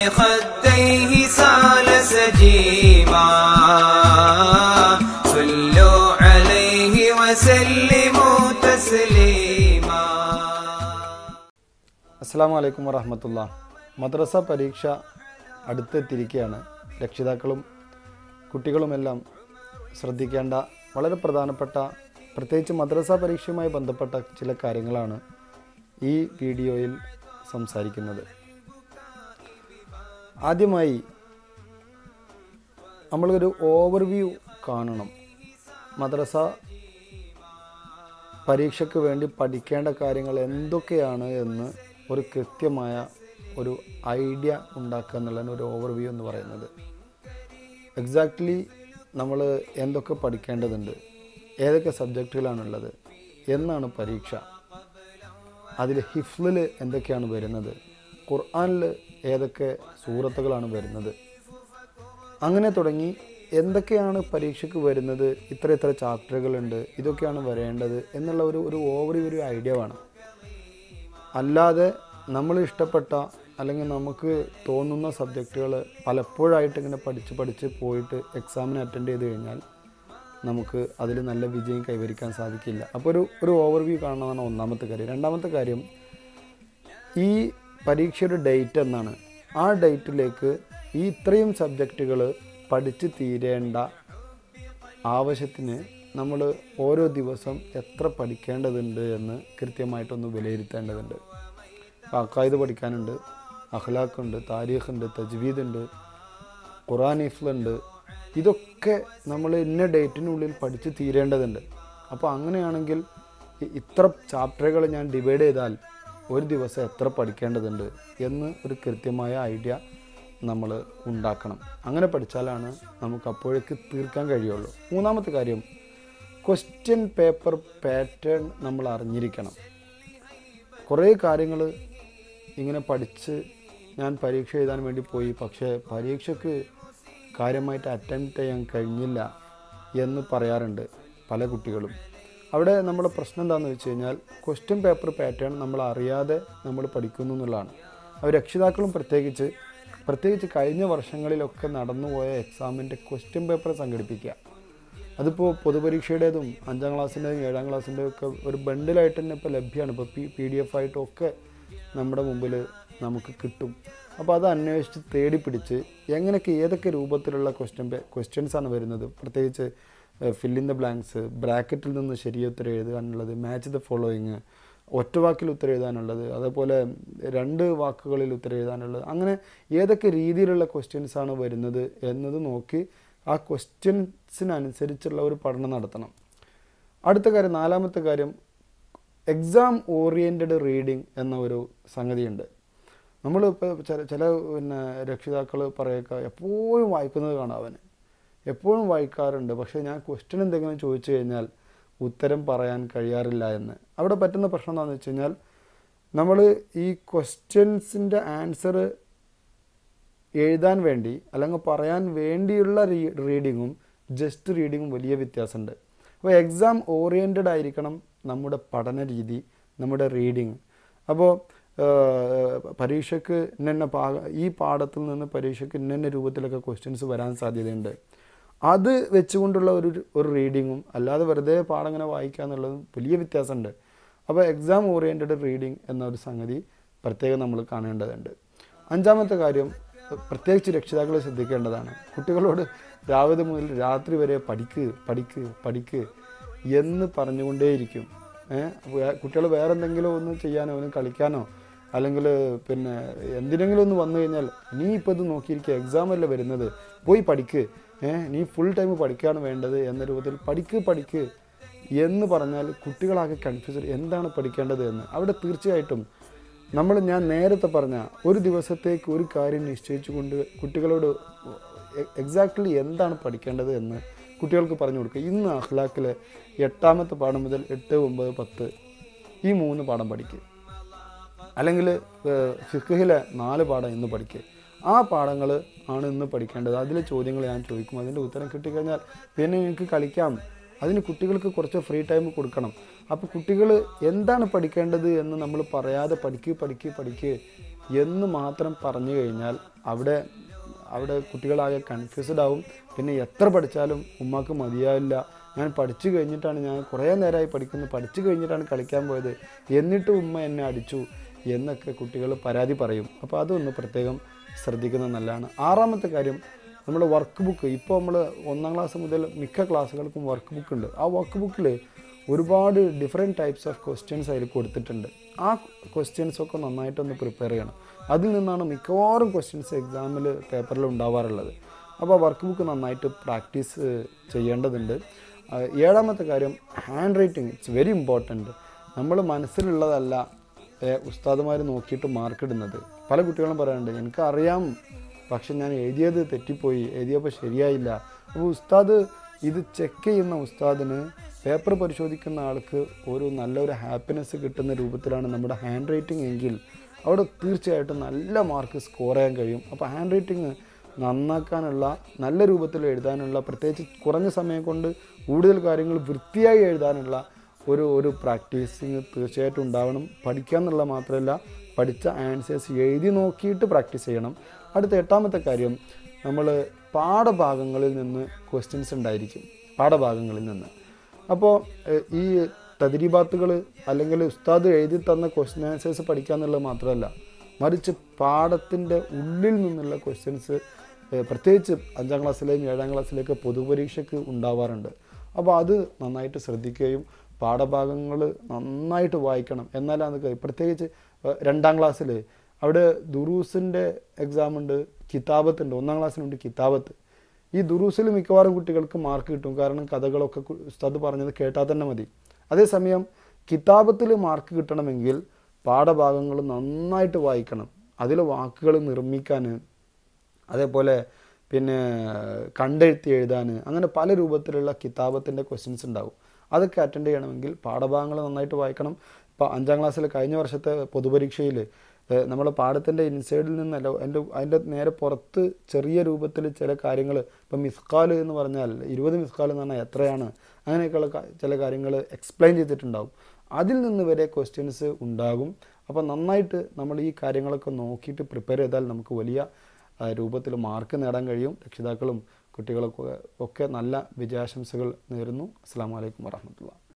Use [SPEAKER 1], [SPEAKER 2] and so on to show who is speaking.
[SPEAKER 1] خديه سال سجيما صلوا عليه وسلموا تسليما
[SPEAKER 2] അസ്സാം വലൈക്കും വറഹമത്തുള്ള മദ്രസ പരീക്ഷ അടുത്തെത്തിയിരിക്കുകയാണ് രക്ഷിതാക്കളും കുട്ടികളുമെല്ലാം ശ്രദ്ധിക്കേണ്ട വളരെ പ്രധാനപ്പെട്ട പ്രത്യേകിച്ച് മദ്രസ പരീക്ഷയുമായി ബന്ധപ്പെട്ട ചില കാര്യങ്ങളാണ് ഈ വീഡിയോയിൽ സംസാരിക്കുന്നത് ആദ്യമായി നമ്മളൊരു ഓവർവ്യൂ കാണണം. മദ്രസ പരീക്ഷയ്ക്ക് വേണ്ടി പഠിക്കേണ്ട കാര്യങ്ങൾ എന്തൊക്കെയാണ് എന്ന് ഒരു കൃത്യമായ ഒരു ഐഡിയ ഉണ്ടാക്കുക എന്നുള്ളതാണ് ഒരു ഓവർവ്യൂ എന്ന് പറയുന്നത്. എക്സാക്ട്ലി നമ്മൾ എന്തൊക്കെ പഠിക്കേണ്ടതുണ്ട് ഏതൊക്കെ സബ്ജക്റ്റുകളാണുള്ളത് എന്നാണ് പരീക്ഷ. അതിൽ ഹിഫ്ലിൽ എന്തൊക്കെയാണ് വരുന്നത് ഖുർആനിൽ ഏതൊക്കെ സൂറത്തുകളാണ് വരുന്നത്? അങ്ങനെ തുടങ്ങി എന്തൊക്കെയാണ് പരീക്ഷയ്ക്ക് വരുന്നത്? ഇത്ര ഇത്ര ചാപ്റ്ററുകളുണ്ട് ഇതൊക്കെയാണ് വരേണ്ടത് എന്നുള്ള ഒരു ഒരു ഓവർ ഒരു ഐഡിയ വേണം. അല്ലാതെ നമ്മൾ ഇഷ്ടപ്പെട്ട അല്ലെങ്കിൽ നമുക്ക് തോന്നുന്ന സബ്ജക്റ്റുകൾ പലപ്പോഴായിട്ട് ഇങ്ങനെ പഠിച്ച് പഠിച്ച് പോയിട്ട് എക്സാമിന് അറ്റൻഡ് ചെയ്ത് കഴിഞ്ഞാൽ നമുക്ക് അതിൽ നല്ല വിജയം കൈവരിക്കാൻ സാധിക്കില്ല. അപ്പോൾ ഒരു ഒരു ഓവർവ്യൂ കാണണമെന്നാണ് ഒന്നാമത്തെ കാര്യം. രണ്ടാമത്തെ കാര്യം ഈ പരീക്ഷയുടെ ഡേറ്റ് എന്നാണ്. ആ ഡേറ്റിലേക്ക് ഈ ഇത്രയും സബ്ജക്റ്റുകൾ പഠിച്ച് തീരേണ്ട ആവശ്യത്തിന് നമ്മൾ ഓരോ ദിവസം എത്ര പഠിക്കേണ്ടതുണ്ട് എന്ന് കൃത്യമായിട്ടൊന്ന് വിലയിരുത്തേണ്ടതുണ്ട്. ഇപ്പോൾ അക്കായത് പഠിക്കാനുണ്ട് അഖ്ലാഖുണ്ട് താരീഖുണ്ട് തജ്വീദുണ്ട് ഖുറാൻ ഇഫ്ലുണ്ട് ഇതൊക്കെ നമ്മൾ ഇന്ന ഡേറ്റിനുള്ളിൽ പഠിച്ച് തീരേണ്ടതുണ്ട്. അപ്പോൾ അങ്ങനെയാണെങ്കിൽ ഇത്ര ചാപ്റ്ററുകൾ ഞാൻ ഡിവൈഡ് ചെയ്താൽ ഒരു ദിവസം എത്ര പഠിക്കേണ്ടതുണ്ട് എന്ന് ഒരു കൃത്യമായ ഐഡിയ നമ്മൾ ഉണ്ടാക്കണം. അങ്ങനെ പഠിച്ചാലാണ് നമുക്ക് അപ്പോഴേക്ക് തീർക്കാൻ കഴിയുള്ളൂ. മൂന്നാമത്തെ കാര്യം ക്വസ്റ്റ്യൻ പേപ്പർ പാറ്റേൺ നമ്മൾ അറിഞ്ഞിരിക്കണം. കുറേ കാര്യങ്ങൾ ഇങ്ങനെ പഠിച്ച് ഞാൻ പരീക്ഷ എഴുതാൻ വേണ്ടി പോയി പക്ഷേ പരീക്ഷയ്ക്ക് കാര്യമായിട്ട് അറ്റൻഡ് ചെയ്യാൻ കഴിഞ്ഞില്ല എന്ന് പറയാറുണ്ട് പല കുട്ടികളും. അവിടെ നമ്മുടെ പ്രശ്നം എന്താണെന്ന് വെച്ച് കഴിഞ്ഞാൽ ക്വസ്റ്റ്യൻ പേപ്പർ പാറ്റേൺ നമ്മൾ അറിയാതെ നമ്മൾ പഠിക്കുന്നു എന്നുള്ളതാണ്. അവർ രക്ഷിതാക്കളും പ്രത്യേകിച്ച് പ്രത്യേകിച്ച് കഴിഞ്ഞ വർഷങ്ങളിലൊക്കെ നടന്നുപോയ എക്സാമിന്റെ ക്വസ്റ്റ്യൻ പേപ്പർ സംഘടിപ്പിക്കുക. അതിപ്പോൾ പൊതുപരീക്ഷയുടേതും അഞ്ചാം ക്ലാസ്സിന്റെതും ഏഴാം ക്ലാസ്സിന്റെയും ഒക്കെ ഒരു ബണ്ടിലായിട്ട് തന്നെ ഇപ്പോൾ ലഭ്യമാണ് ഇപ്പോൾ പി പി ഡി എഫ് ആയിട്ടൊക്കെ നമ്മുടെ മുമ്പിൽ നമുക്ക് കിട്ടും. അപ്പോൾ അത് അന്വേഷിച്ച് തേടി പിടിച്ച് എങ്ങനെയൊക്കെ ഏതൊക്കെ രൂപത്തിലുള്ള ക്വസ്റ്റ്യൻ ക്വസ്റ്റ്യൻസാണ് വരുന്നത്? പ്രത്യേകിച്ച് ഫില്ലിൻ ദ ബ്ലാങ്ക്സ് ബ്രാക്കറ്റിൽ നിന്ന് ശരിയുത്തരം എഴുതാനുള്ളത് മാച്ച് ദ ഫോളോയിങ് ഒറ്റ വാക്കിൽ ഉത്തരം എഴുതാനുള്ളത് അതേപോലെ രണ്ട് വാക്കുകളിൽ ഉത്തരം എഴുതാനുള്ളത് അങ്ങനെ ഏതൊക്കെ രീതിയിലുള്ള ക്വസ്റ്റ്യൻസ് ആണ് വരുന്നത് എന്നത് നോക്കി ആ ക്വസ്റ്റ്യൻസിനനുസരിച്ചുള്ള ഒരു പഠനം നടത്തണം. അടുത്ത കാര്യം നാലാമത്തെ കാര്യം എക്സാം ഓറിയന്റഡ് റീഡിങ് എന്ന ഒരു സംഗതിയുണ്ട്. നമ്മൾ ഇപ്പോൾ ചില ചില പിന്നെ രക്ഷിതാക്കൾ പറയൊക്കെ എപ്പോഴും വായിക്കുന്നത് കാണാം അവന്. എപ്പോഴും വായിക്കാറുണ്ട്. പക്ഷേ ഞാൻ ക്വസ്റ്റ്യൻ എന്തെങ്കിലും ചോദിച്ചു കഴിഞ്ഞാൽ ഉത്തരം പറയാൻ കഴിയാറില്ല എന്ന്. അവിടെ പറ്റുന്ന പ്രശ്നം എന്താണെന്ന് വെച്ച് കഴിഞ്ഞാൽ നമ്മൾ ഈ ക്വസ്റ്റ്യൻസിന്റെ ആൻസർ എഴുതാൻ വേണ്ടി അല്ലെങ്കിൽ പറയാൻ വേണ്ടിയുള്ള റീ റീഡിങ്ങും ജസ്റ്റ് റീഡിങ്ങും വലിയ വ്യത്യാസമുണ്ട്. അപ്പോൾ എക്സാം ഓറിയന്റഡ് ആയിരിക്കണം നമ്മുടെ പഠന രീതി നമ്മുടെ റീഡിങ് അപ്പോൾ പരീക്ഷയ്ക്ക് ഇന്നെ പാ ഈ പാഠത്തിൽ നിന്ന് പരീക്ഷയ്ക്ക് ഇന്നെ രൂപത്തിലൊക്കെ ക്വസ്റ്റ്യൻസ് വരാൻ സാധ്യതയുണ്ട്. അത് വെച്ചുകൊണ്ടുള്ള ഒരു ഒരു റീഡിങ്ങും അല്ലാതെ വെറുതെ പാഠം ഇങ്ങനെ വായിക്കുക എന്നുള്ളതും വലിയ വ്യത്യാസമുണ്ട്. അപ്പോൾ എക്സാം ഓറിയന്റഡ് റീഡിങ് എന്നൊരു സംഗതി പ്രത്യേകം നമ്മൾ കാണേണ്ടതുണ്ട്. അഞ്ചാമത്തെ കാര്യം പ്രത്യേകിച്ച് രക്ഷിതാക്കൾ ശ്രദ്ധിക്കേണ്ടതാണ്. കുട്ടികളോട് രാവിലെ മുതൽ രാത്രി വരെ പഠിക്ക് പഠിക്ക് പഠിക്ക് എന്ന് പറഞ്ഞുകൊണ്ടേയിരിക്കും. കുട്ടികൾ വേറെ എന്തെങ്കിലും ഒന്ന് ചെയ്യാനോ ഒന്ന് കളിക്കാനോ അല്ലെങ്കിൽ പിന്നെ എന്തിനെങ്കിലും ഒന്ന് വന്നു കഴിഞ്ഞാൽ നീ ഇപ്പോൾ ഇത് നോക്കിയിരിക്കുക എക്സാം അല്ലേ വരുന്നത് പോയി പഠിക്ക്. നീ ഫുൾ ടൈം പഠിക്കുകയാണ് വേണ്ടത് എന്ന രൂപത്തിൽ പഠിക്ക് പഠിക്ക് എന്ന് പറഞ്ഞാൽ കുട്ടികളാകെ കൺഫ്യൂസ് എന്താണ് പഠിക്കേണ്ടത് എന്ന്? അവിടെ തീർച്ചയായിട്ടും നമ്മൾ ഞാൻ നേരത്തെ പറഞ്ഞ ഒരു ദിവസത്തേക്ക് ഒരു കാര്യം നിശ്ചയിച്ചുകൊണ്ട് കുട്ടികളോട് എക്സാക്ട്ലി എന്താണ് പഠിക്കേണ്ടത് എന്ന് കുട്ടികൾക്ക് പറഞ്ഞു കൊടുക്കുക. ഇന്ന് അഹ്ലാക്കിലെ എട്ടാമത്തെ പാഠം മുതൽ എട്ട് ഒമ്പത് പത്ത് ഈ മൂന്ന് പാഠം പഠിക്കുക അല്ലെങ്കിൽ ഫിഖിലെ നാല് പാഠം ഇന്ന് പഠിക്കുക ആ പാഠങ്ങൾ ആണ് ഇന്ന് പഠിക്കേണ്ടത്. അതിലെ ചോദ്യങ്ങൾ ഞാൻ ചോദിക്കും. അതിന്റെ ഉത്തരം കിട്ടിക്കഴിഞ്ഞാൽ പിന്നെ നിങ്ങൾക്ക് കളിക്കാം. അതിന് കുട്ടികൾക്ക് കുറച്ച് ഫ്രീ ടൈം കൊടുക്കണം. അപ്പോൾ കുട്ടികൾ എന്താണ് പഠിക്കേണ്ടത് എന്ന് നമ്മൾ പറയാതെ പഠിക്കുക പഠിക്ക് പഠിക്ക് എന്ന് മാത്രം പറഞ്ഞു കഴിഞ്ഞാൽ അവിടെ അവിടെ കുട്ടികളാകെ കൺഫ്യൂസ്ഡ് ആവും. പിന്നെ എത്ര പഠിച്ചാലും ഉമ്മാക്ക് മതിയാവില്ല. ഞാൻ പഠിച്ചു കഴിഞ്ഞിട്ടാണ് ഞാൻ കുറേ നേരമായി പഠിക്കുന്നത് പഠിച്ചു കഴിഞ്ഞിട്ടാണ് കളിക്കാൻ പോയത്. എന്നിട്ട് ഉമ്മ എന്നെ അടിച്ചു എന്നൊക്കെ കുട്ടികൾ പരാതി പറയും. അപ്പോൾ അതൊന്ന് പ്രത്യേകം ശ്രദ്ധിക്കുന്നത് നല്ലതാണ് ആറാമത്തെ കാര്യം നമ്മൾ വർക്ക് ബുക്ക് ഇപ്പോൾ നമ്മൾ ഒന്നാം ക്ലാസ് മുതൽ മിക്ക ക്ലാസ്സുകൾക്കും വർക്ക് ബുക്ക് ഉണ്ട്. ആ വർക്ക് ബുക്കിൽ ഒരുപാട് ഡിഫറെന്റ് ടൈപ്സ് ഓഫ് ക്വസ്റ്റ്യൻസ് അതിൽ കൊടുത്തിട്ടുണ്ട്. ആ ക്വസ്റ്റ്യൻസ് ഒക്കെ നന്നായിട്ടൊന്ന് പ്രിപ്പയർ ചെയ്യണം. അതിൽ നിന്നാണ് മിക്കവാറും ക്വസ്റ്റ്യൻസ് എക്സാമിൽ പേപ്പറിൽ ഉണ്ടാവാറുള്ളത്. അപ്പോൾ വർക്ക് ബുക്ക് നന്നായിട്ട് പ്രാക്ടീസ് ചെയ്യേണ്ടതുണ്ട്. ഏഴാമത്തെ കാര്യം handwriting it's very important നമ്മൾ മനസ്സിലുള്ളതല്ല ഉസ്താദുമാർ നോക്കിയിട്ട് മാർക്ക് ഇടുന്നത്. പല കുട്ടികളും പറയാറുണ്ട് എനിക്കറിയാം പക്ഷെ ഞാൻ എഴുതിയത് തെറ്റിപ്പോയി എഴുതിയപ്പോൾ ശരിയായില്ല. അപ്പോൾ ഉസ്താദ് ഇത് ചെക്ക് ചെയ്യുന്ന ഉസ്താദിന് പേപ്പർ പരിശോധിക്കുന്ന ആൾക്ക് ഒരു നല്ലൊരു ഹാപ്പിനെസ് കിട്ടുന്ന രൂപത്തിലാണ് നമ്മുടെ ഹാൻഡ് റൈറ്റിംഗ് എങ്കിൽ അവിടെ തീർച്ചയായിട്ടും നല്ല മാർക്ക് സ്കോർ ചെയ്യാൻ കഴിയും. അപ്പോൾ ഹാൻഡ് റൈറ്റിംഗ് നന്നാക്കാനുള്ള നല്ല രൂപത്തിൽ എഴുതാനുള്ള പ്രത്യേകിച്ച് കുറഞ്ഞ സമയം കൊണ്ട് കൂടുതൽ കാര്യങ്ങൾ വൃത്തിയായി എഴുതാനുള്ള ഒരു ഒരു പ്രാക്ടീസിങ് തീർച്ചയായിട്ടും ഉണ്ടാവണം. പഠിക്കുക എന്നുള്ള മാത്രമല്ല പഠിച്ച ആൻസേഴ്സ് എഴുതി നോക്കിയിട്ട് പ്രാക്ടീസ് ചെയ്യണം. അടുത്ത എട്ടാമത്തെ കാര്യം നമ്മൾ പാഠഭാഗങ്ങളിൽ നിന്ന് ക്വസ്റ്റ്യൻസ് ഉണ്ടായിരിക്കും. പാഠഭാഗങ്ങളിൽ നിന്ന്. അപ്പോൾ ഈ തദരീബാത്തുകൾ അല്ലെങ്കിൽ ഉസ്താദ് എഴുതി തന്ന ക്വസ്റ്റ്യൻ ആൻസേഴ്സ് പഠിക്കുക എന്നുള്ളത് മാത്രമല്ല മറിച്ച് പാഠത്തിന്റെ ഉള്ളിൽ നിന്നുള്ള ക്വസ്റ്റ്യൻസ് പ്രത്യേകിച്ച് അഞ്ചാം ക്ലാസ്സിലെയും ഏഴാം ക്ലാസ്സിലേക്ക് പൊതുപരീക്ഷയ്ക്ക് ഉണ്ടാവാറുണ്ട്. അപ്പോൾ അത് നന്നായിട്ട് ശ്രദ്ധിക്കുകയും പാഠഭാഗങ്ങൾ നന്നായിട്ട് വായിക്കണം. എന്നാലാണ് അത് പ്രത്യേകിച്ച് രണ്ടാം ക്ലാസ്സിൽ അവിടെ ദുറൂസിന്റെ എക്സാം ഉണ്ട് കിതാബത്തുണ്ട് ഒന്നാം ക്ലാസ്സിനുണ്ട് കിതാബത്ത്. ഈ ദുറൂസിൽ മിക്കവാറും കുട്ടികൾക്ക് മാർക്ക് കിട്ടും. കാരണം കഥകളൊക്കെ ഉസ്താദ് പറഞ്ഞത് കേട്ടാൽ തന്നെ മതി. അതേസമയം കിതാബത്തിൽ മാർക്ക് കിട്ടണമെങ്കിൽ പാഠഭാഗങ്ങൾ നന്നായിട്ട് വായിക്കണം. അതിൽ വാക്കുകൾ നിർമ്മിക്കാൻ അതേപോലെ പിന്നെ കണ്ടെഴുത്തി എഴുതാൻ അങ്ങനെ പല രൂപത്തിലുള്ള കിതാബത്തിന്റെ ക്വസ്റ്റ്യൻസ് ഉണ്ടാവും. അതൊക്കെ അറ്റൻഡ് ചെയ്യണമെങ്കിൽ പാഠഭാഗങ്ങൾ നന്നായിട്ട് വായിക്കണം. ഇപ്പോൾ അഞ്ചാം ക്ലാസ്സിൽ കഴിഞ്ഞ വർഷത്തെ പൊതുപരീക്ഷയിൽ നമ്മൾ പാഠത്തിന്റെ ഇൻസൈഡിൽ നിന്നല്ല അതിന്റെ അതിന്റെ നേരെ പുറത്ത് ചെറിയ രൂപത്തിൽ ചില കാര്യങ്ങൾ ഇപ്പം മിസ്കാൽ എന്ന് പറഞ്ഞാൽ ഇരുപത് മിസ്കാൽ എന്ന് പറഞ്ഞാൽ എത്രയാണ്? അങ്ങനെയൊക്കെയുള്ള ചില കാര്യങ്ങൾ എക്സ്പ്ലെയിൻ ചെയ്തിട്ടുണ്ടാവും. അതിൽ നിന്ന് വരെ ക്വസ്റ്റ്യൻസ് ഉണ്ടാകും. അപ്പോൾ നന്നായിട്ട് നമ്മൾ ഈ കാര്യങ്ങളൊക്കെ നോക്കിയിട്ട് പ്രിപ്പയർ ചെയ്താൽ നമുക്ക് വലിയ രൂപത്തിൽ മാർക്ക് നേടാൻ കഴിയും. രക്ഷിതാക്കളും കുട്ടികളൊക്കെ ഒക്കെ നല്ല വിജയാശംസകൾ നേരുന്നു. അസ്സാം വലൈക്കും വാഹമത്തുള്ള